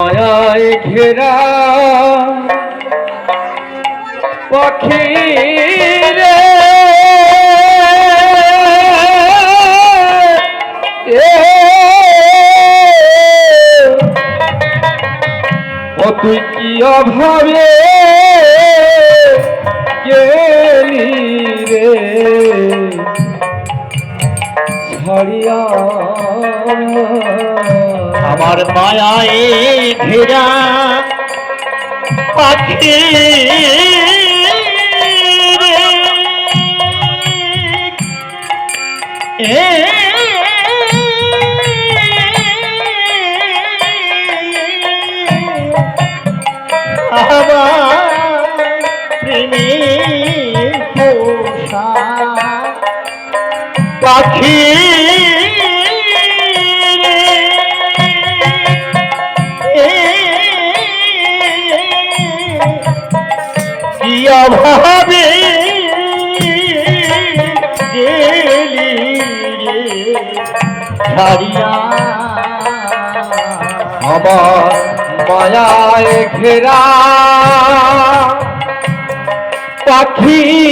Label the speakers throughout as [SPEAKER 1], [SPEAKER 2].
[SPEAKER 1] মায়ায় ঘেরা পাখি রে ও তুই কি অভাবে গেলি রে। ছাড়িয়া
[SPEAKER 2] আমার মায়ায় ঘেরা পাখি রে। এ পোষা পাখি অভাবে গেলি রে
[SPEAKER 1] আমার মায়ায় ঘেরা পাখি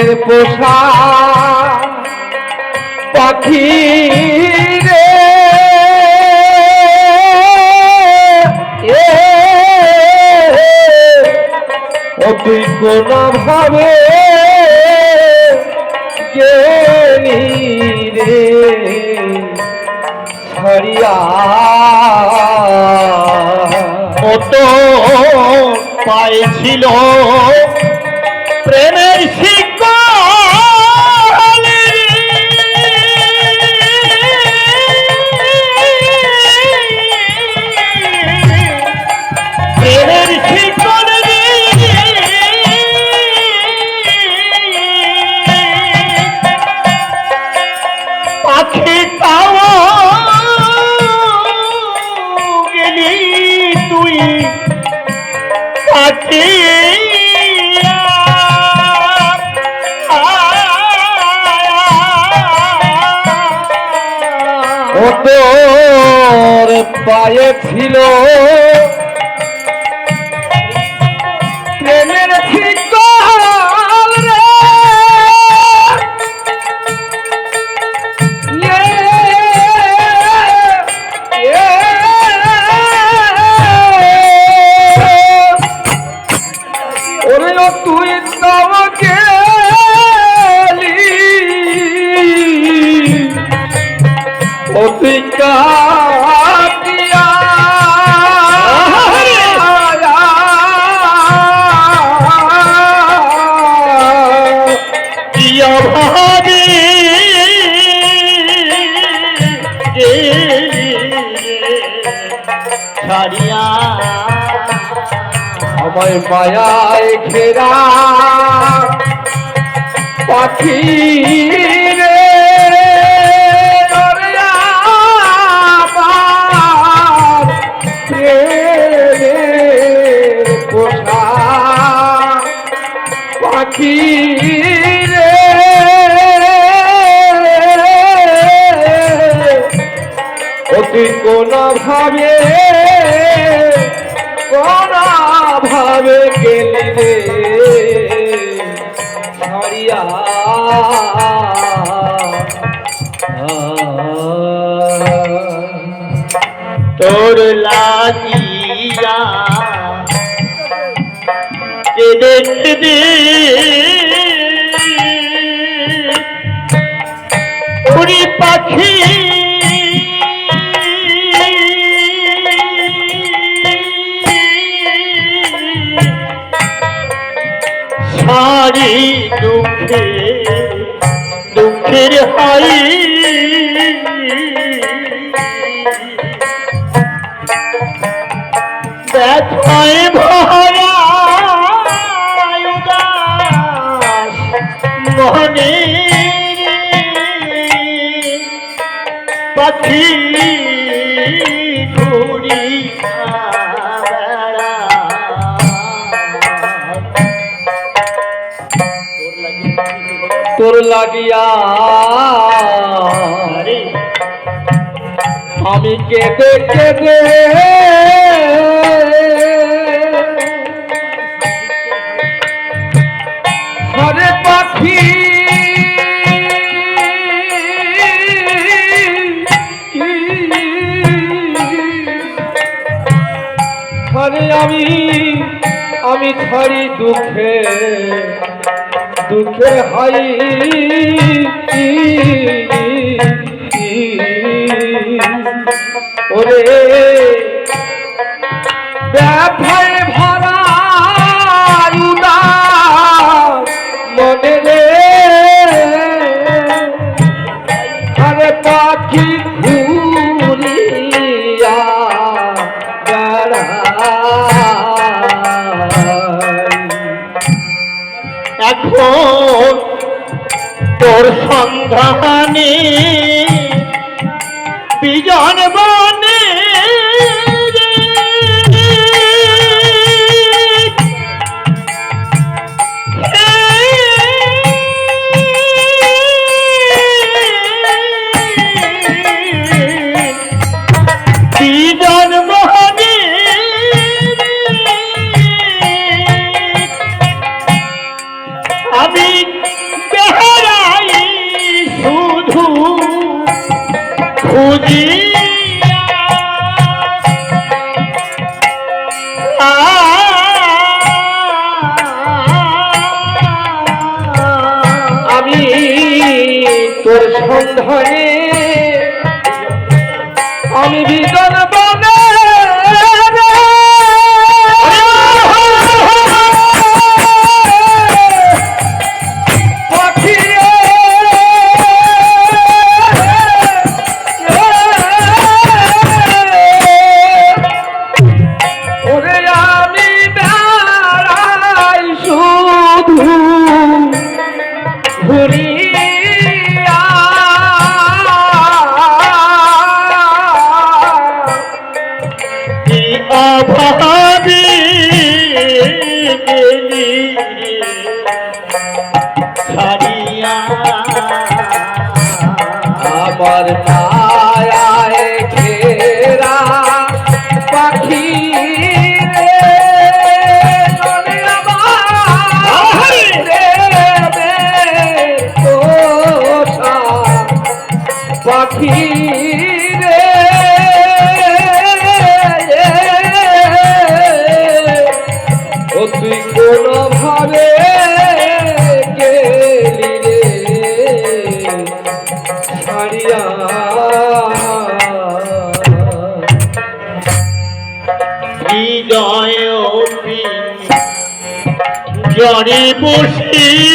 [SPEAKER 1] প্রেমের পোষা পাখি রে ও ভাবে গেলি রে
[SPEAKER 2] পাইছিল
[SPEAKER 1] তোর পায়ে ছিল।
[SPEAKER 2] ছাড়িয়া
[SPEAKER 1] আমায় মায়ায় ঘেরা পাখি অতি কোন ভাবে
[SPEAKER 2] তোর লাগিয়া কেঁদে পাখি ঘুরি
[SPEAKER 1] তোর লাগিয়া আমি কেঁদে কেঁদে আমি আমি ধরি দুঃখে। দুঃখে হাই
[SPEAKER 2] এখন তোর সন্ধানে বিজন বা ধরে। আমি
[SPEAKER 1] বিজন ঘরে
[SPEAKER 2] বসে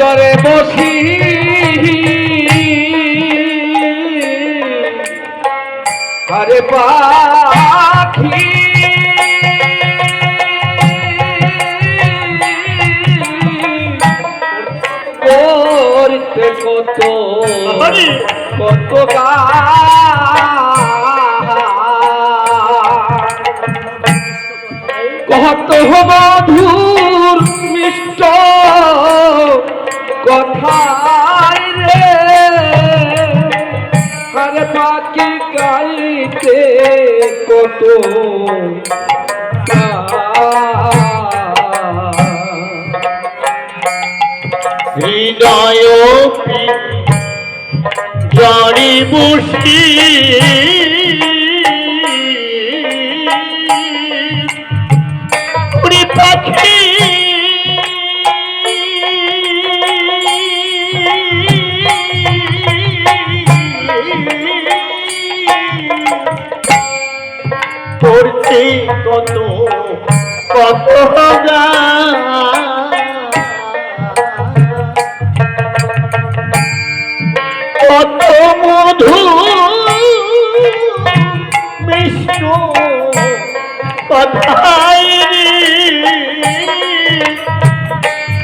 [SPEAKER 1] চরে বসি। আরে পাখি। করতে কত কত কত ধূর মিষ্ট তো
[SPEAKER 2] হৃদয় জড়ি বসি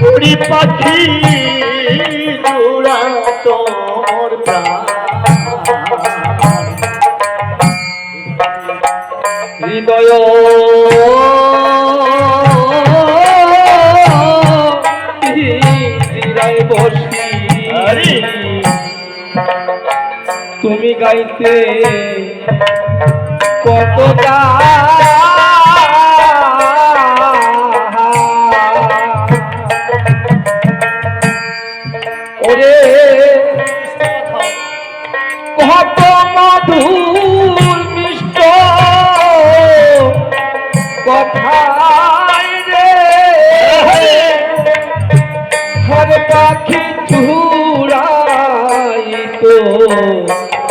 [SPEAKER 2] উড়ি পাখি জোড়া তোর
[SPEAKER 1] হৃদয়। তুমি গাইতে কত মধুর মিষ্ট। কথায় রে? হর পাখি চুরাই তো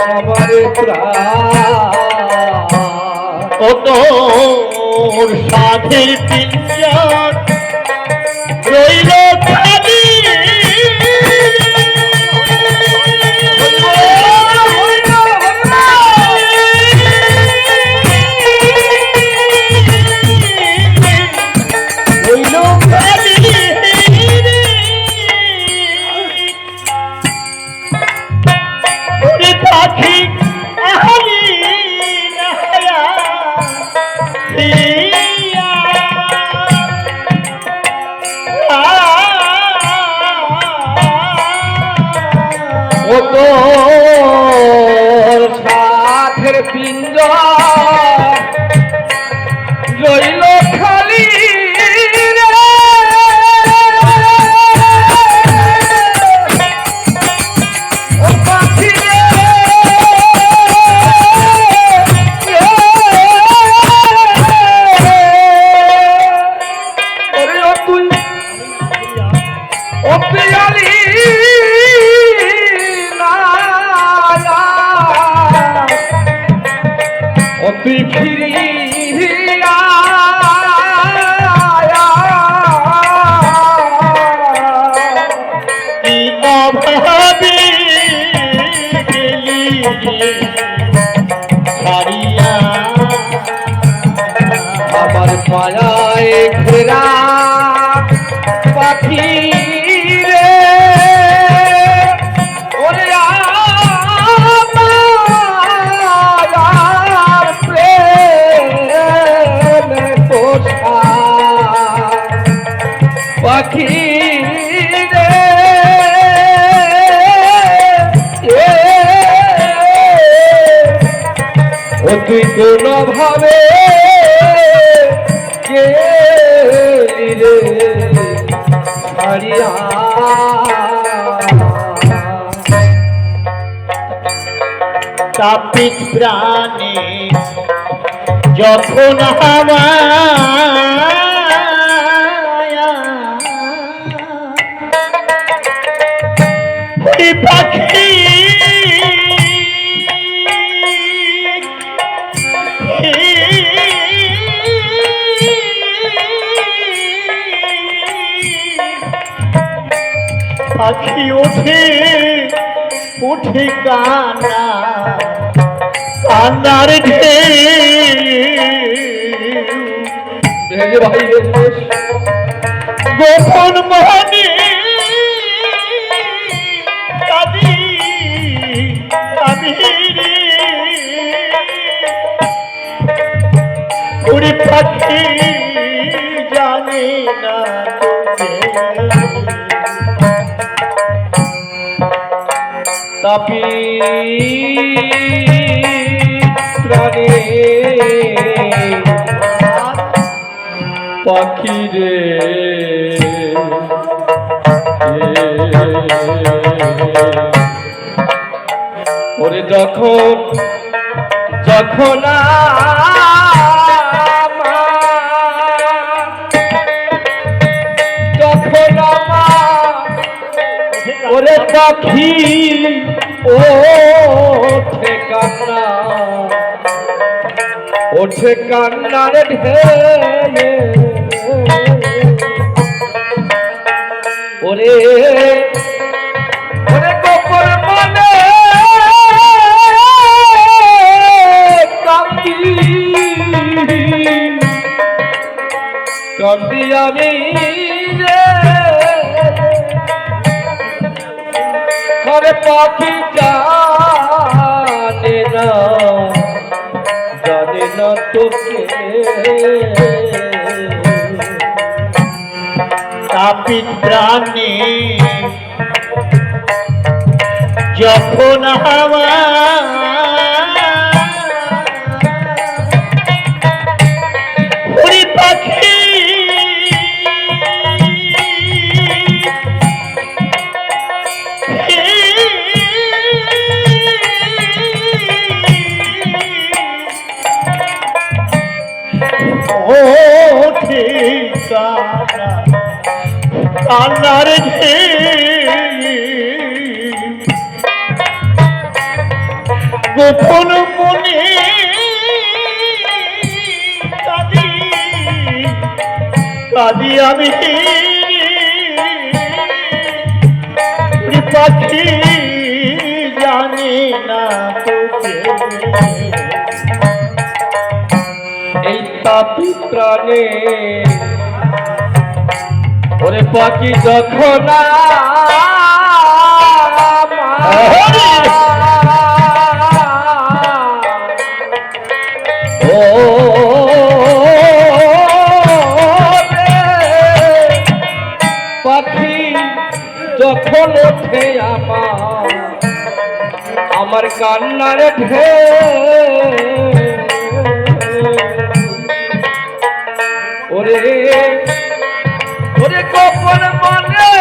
[SPEAKER 1] আমার প্রাণ।
[SPEAKER 2] কত সাধের পিঞ্জন তাপিত প্রাণে। যখন পাখি পাখি ওঠে উঠে কানা। কান্নার গোপন মনে কাঁদি কাঁদি উড়ি পাখি জানে না
[SPEAKER 1] তাপি পাখি রে? ওরে যখন যখন যখন ওরে পাখি ও ঠিকানা ওঠে কান্নার ঢেলে কান্দি। আমি রে। পাখি জানে না জানে না তোকে
[SPEAKER 2] তাপিত প্রাণে যখন হাওয়া কান্নার গোপন মনে কাঁদি কাঁদি আমি পাখি জানি না তোকে।
[SPEAKER 1] এই তাপি প্রাণে ওরে পাখি যখন পাখি যখন ওঠে আমার আমার কান্নার ঢে ওরে গোপন মনে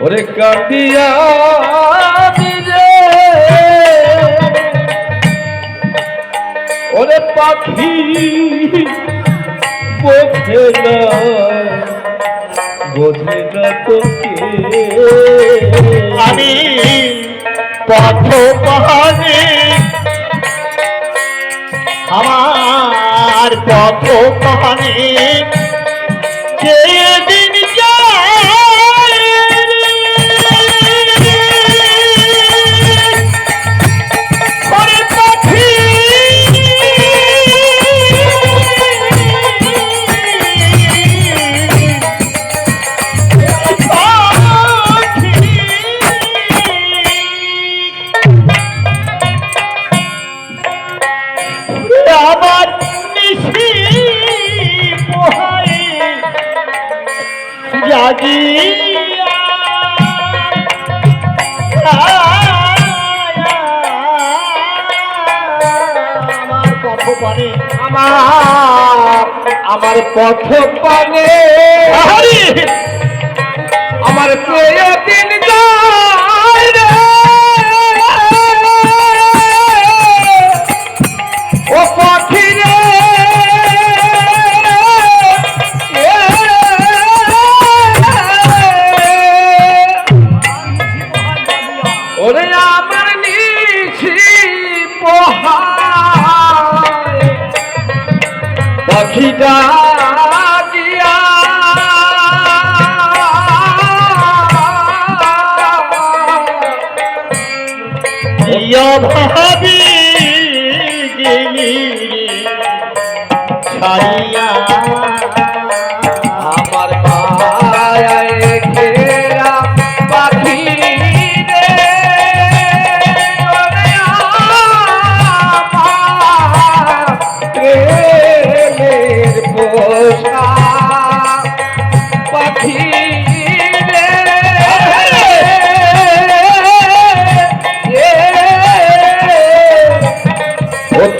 [SPEAKER 1] ওরে রে ওরে পাখি বোঝে না বোঝে না তোকে।
[SPEAKER 2] আমি পথ পাহাড়ে আমার পথ পাহাড়ে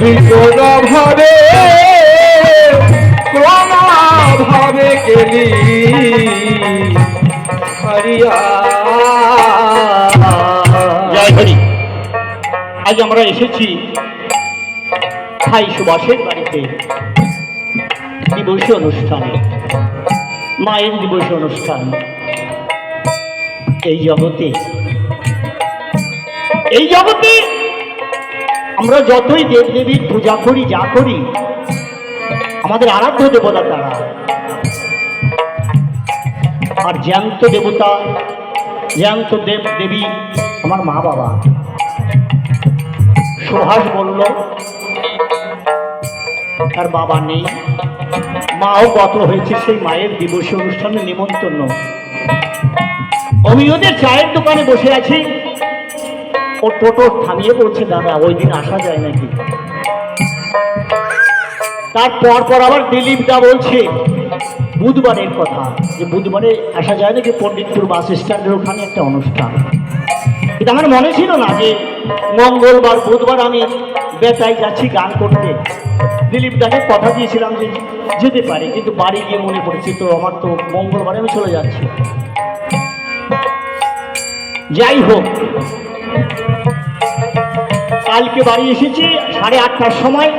[SPEAKER 1] অতি কোন ভাবে কোন ভাবে হারিয়া।
[SPEAKER 2] জয় হরি। আজ আমরা এসেছি ভাই সুভাষের বাড়িতে দিবসী অনুষ্ঠানে, মায়ের দিবসী অনুষ্ঠান। এই জগতে এই জগতে আমরা যতই দেব দেবীর পূজা করি, যা করি, আমাদের আরাধ্য দেবতা তারা। আর জ্যান্ত দেবতা, জ্যান্ত দেব দেবী আমার মা বাবা। সুহাস বলল, তার বাবা নেই। মাও গত হয়েছে সেই মায়ের দিবসী অনুষ্ঠানে নিমন্ত্রণ। আমি ওদের চায়ের দোকানে বসে আছি। ও টোটো থামিয়ে বলছে দাদা, ওই দিন আসা যায় নাকি? তারপর পর আবার দিলীপ দা বলছে, বুধবারের কথা, যে বুধবারে আসা যায় নাকি পণ্ডিতপুর বাস স্ট্যান্ডের ওখানে একটা অনুষ্ঠান? কিন্তু আমার মনে ছিল না যে মঙ্গলবার, বুধবার আমি বেতায় যাচ্ছি গান করতে। দিলীপ দাকে কথা দিয়েছিলাম যে যেতে পারি, কিন্তু বাড়ি গিয়ে মনে পড়েছে, তো আমার তো মঙ্গলবারে আমি চলে যাচ্ছি। যাই হোক কালকে বাড়ি এসেছি, সাড়ে আটটার সময়।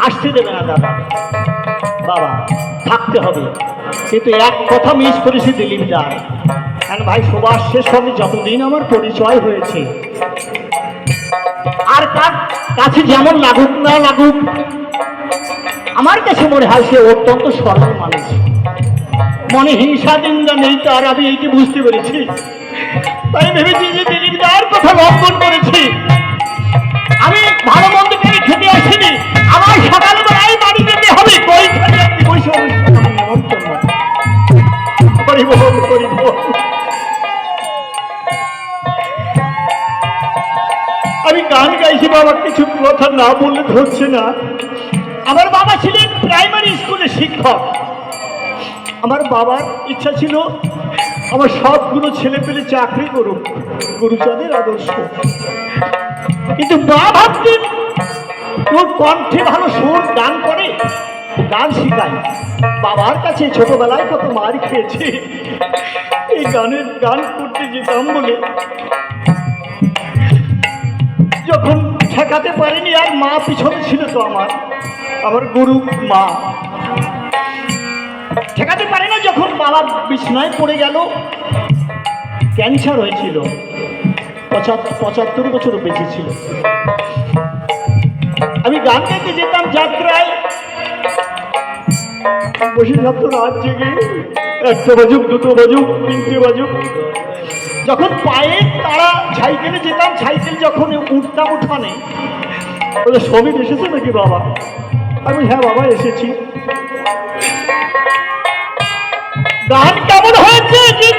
[SPEAKER 2] আসতে দেবে না দাদা। বাবা, থাকতে হবে। কিন্তু এক কথা মিস করেছি দিলীপ দা। কেন ভাই সুভাষের সঙ্গে যতদিন আমার পরিচয় হয়েছে। আর তার কাছে যেমন লাগুক না লাগুক, আমার কাছে মনে হয় সে অত্যন্ত সরল মানুষ। মনে হিংসা নিন্দা নেই তার, আমি এইটি বুঝতে পেরেছি। তাই ভেবেছি যে দিলীপ দার কথা লঙ্ঘন করেছি। আমি ভালো মন্দ করে খেতে আসিনি। আমার সকালবেলায় বাড়ি যেতে হবে। কই বল। আমি গান গাইছি বাবার কিছু কথা না বললে ধরছে না। আমার বাবা ছিলেন প্রাইমারি স্কুলের শিক্ষক। আমার বাবার ইচ্ছা ছিল আমার সবগুলো ছেলে পেলে চাকরি করুক গুরুচাঁদের আদর্শ। কিন্তু মা ভাবতেন তোর কণ্ঠে ভালো সুর গান করে, গান শিখায়। বাবার কাছে ছোটবেলায় কত মার খেয়েছি। এই গানের গান করতে যেতাম বলে। যখন ঠেকাতে পারিনি আর মা পিছনে ছিল তো আমার আমার গুরু মা। ঠেকাতে পারি না যখন বাবা বিছনায় পড়ে গেল, ক্যান্সার হয়েছিল। পঁচাত্তর বেঁচে ছিল। আমি গান গাইতে যেতাম যাত্রায়। বসে থাকতো রাত জেগে। একটা বাজুক, দুটো বাজুক, তিনটে বাজুক। যখন পায়ে তারা সাইকেলে যেতাম সাইকেল যখন উঠতাম উঠানে, বলে সবিত এসেছে নাকি বাবা? আমি হ্যাঁ বাবা, এসেছি। গান কেমন হয়েছে? জিজ্ঞাসা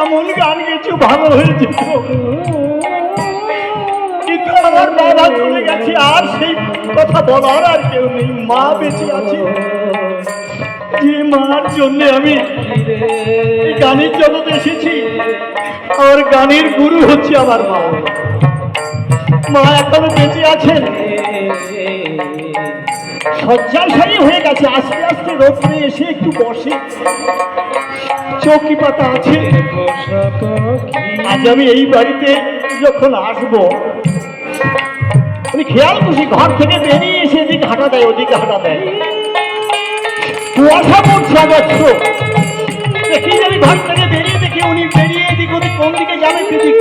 [SPEAKER 2] কেমন গান কিছু ভালো হয়েছে। কিন্তু আমার বাবা চলে গেছে, আর সেই কথা বলার আর কেউ নেই। মা বেঁচে আছে। যে মার জন্য আমি এই গানের জগতে এসেছি, আর গানের গুরু হচ্ছে আমার মা। মা এখনও বেঁচে আছেন? শয্যাশায়ী হয়ে গেছে। আস্তে আস্তে রোদ্রে এসে একটু বসে। চৌকি পাতা আছে। আজ আমি এই বাড়িতে যখন আসব উনি খেয়াল খুশি ঘর থেকে বেরিয়ে এসে এদিকে হাঁটা দেয়, ওদিকে হাঁটা দেয়। কুয়াশা পড়ছে অবশ্য দেখি আমি ঘর থেকে বেরিয়ে দেখি, উনি বেরিয়ে এদিক ওদিক কোন দিকে যাবে, পিদিক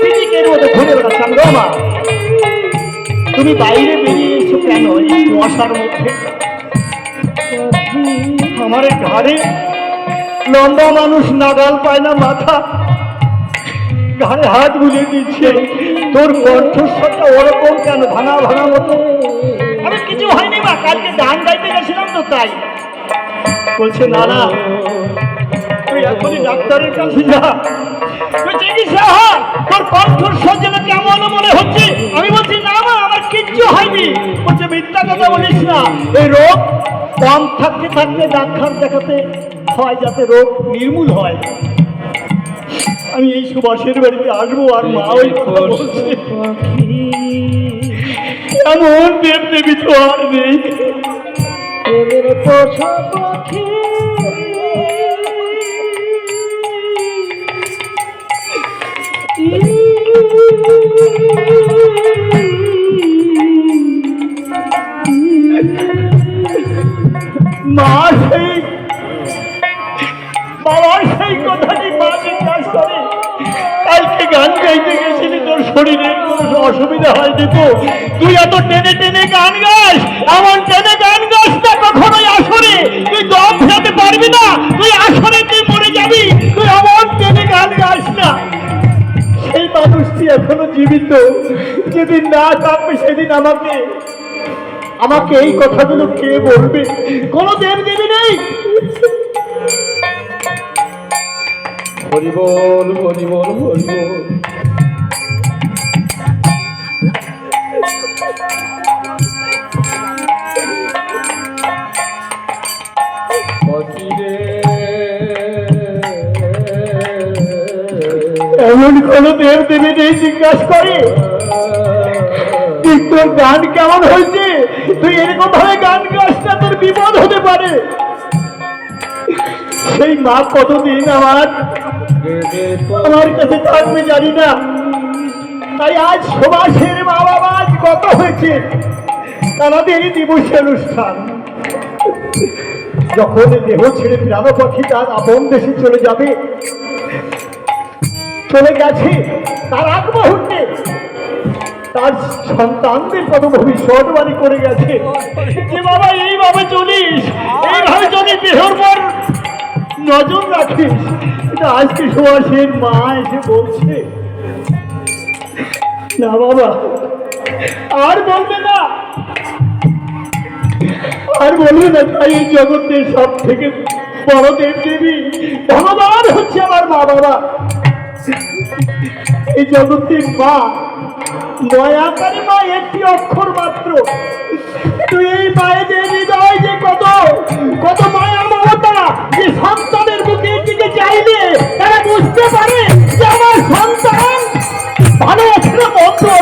[SPEAKER 2] পিদিকের মধ্যে ঘুরে বেড়াচ্ছেন গো মা তুমি বাইরে বেরিয়ে এসো কেন? এই কুয়াশার মধ্যে। আমার ঘাড়ে লম্বা মানুষ নাগাল পায় না মাথা। ঘাড়ে হাত বুঝে দিচ্ছে। তোর কণ্ঠস্বরটা ওরকম কেন? ভাঙা ভাঙা মতো। আমি কিছু হয়নি বা কালকে গান গাইতে গেছিলাম তো তাই। বলছে, না না। তুই এখনই ডাক্তারের কাছে যা। চিকিৎসা হ তোর কণ্ঠস্বর যেন কেমন মনে হচ্ছে? আমি বলছি, না মা, আমার কিচ্ছু হয়নি। বলছে, মিথ্যা কথা বলিস না। এই রোগ কম থাকতে থাকতে ডাক্তার দেখাতে হয় যাতে রোগ নির্মূল হয়। আমি এই সুভাষের বাড়িতে আসব আর মা ওই কথা বলছে। এমন দেব দেবী তো আর নেই।
[SPEAKER 3] পোষা পাখি
[SPEAKER 2] শরীরে অসুবিধা হয় তো? তুই এত টেনে টেনে গান গাস, এমন টেনে গান গাস না, কখনোই আসরে। তুই দম ফেলতে পারবি না, তুই আসরে তুই মরে যাবি। তুই এমন টেনে গান গাস না। সেই মানুষটি এখনও জীবিত। যেদিন না থাকবে সেদিন আমাকে আমাকে এই কথাগুলো কে বলবে? কোনো দেব দেবী নেই।
[SPEAKER 1] হরিবল হরিবল হরিবল।
[SPEAKER 2] এমন কোন দেব দেবী নেই জিজ্ঞাসা করে। তোর গান কেমন হয়েছে? তুই এরকম ভাবে গান না, তোর বিপদ হতে পারে। সেই মা কতদিন আমার আমার কাছে থাকবে জানি না। তাই আজ সুভাষের মা বাবা কত হয়েছে? তাদের দিবস অনুষ্ঠান। যখন দেহ ছেড়ে প্রাণ পাখি তার আপন দেশে চলে যাবে, চলে গেছে তার আগ মুহূর্তে। তার সন্তানদের কত ভবিষ্যৎবাণী করে গেছে। যে বাবা, এইভাবে চলিস, এইভাবে যদি দেহর পর নজর রাখিস আজকে সুভাষের মা এসে বলছে, না বাবা আর বলবে না। আর বলবে না তাই এই জগতের সব থেকে বড় দেব দেবী ধনবান হচ্ছে আমার মা বাবা। এই জগতের মা দয়াকারী মা, একটি অক্ষর মাত্র। তুই এই মায়ে দেবী দয় যে কত কত মায়া মমতা, যে সন্তানের বুকের দিকে চাইলে তারা বুঝতে পারে যে আমার সন্তান ভালো